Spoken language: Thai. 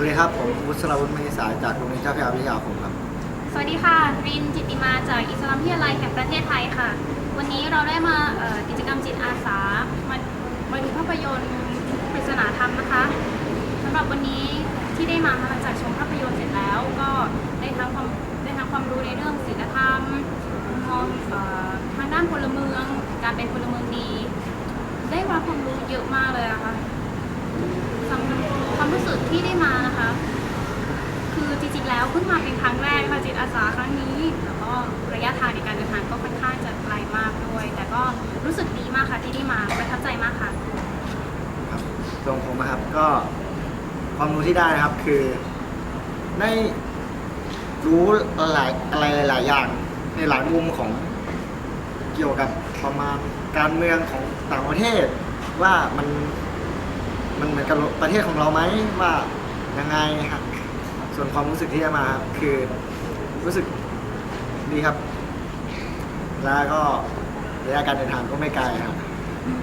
วัสดีครับผมวุฒิรวุฒิมณีสายจากโรงเรียนเจ้าพระยาวิทยาคมครับ สวัสดีค่ะ รินจิติมาจากอิสลามพิทยาลัยแห่งประเทศไทยค่ะ วันนี้เราได้มากิจกรรมจิตอาสามามาดูภาพยนตร์ปริศนาธรรมนะคะสำหรับวันนี้ที่ได้มาหลังจากชมภาพยนตร์เสร็จแล้ว ก็ได้ทั้งความได้ทั้งความรู้ในเรื่องศีลธรรมมองทางด้านพลเมือง การเป็นพลเมืองดี ได้รับความรู้เยอะมากเลยอะค่ะำหรับความรู้สึก ที่ได้มานะคะ คือจริงๆแล้วเพิ่งมาเป็นครั้งแรกค่ะจิตอาสาครั้งนี้ แล้วก็ระยะทางในการเดินทางก็ค่อนข้างจะไกลมากด้วย แต่ก็รู้สึกดีมากค่ะที่ได้มาประทับใจมากค่ะ ครับตรงผมนะครับก็ความรู้ที่ได้นะครับคือได้รู้หลายอะไรหลายอย่างในหลายมุมของเกี่ยวกับประมาณการเมืองของต่างประเทศ ว่ามันมันเหมือนกับประเทศของเราไหมว่า ยังไงครับ ส่วนความรู้สึกที่ได้มาครับคือรู้สึกดีครับ แล้วก็ระยะการเดินทางก็ไม่ไกลครับ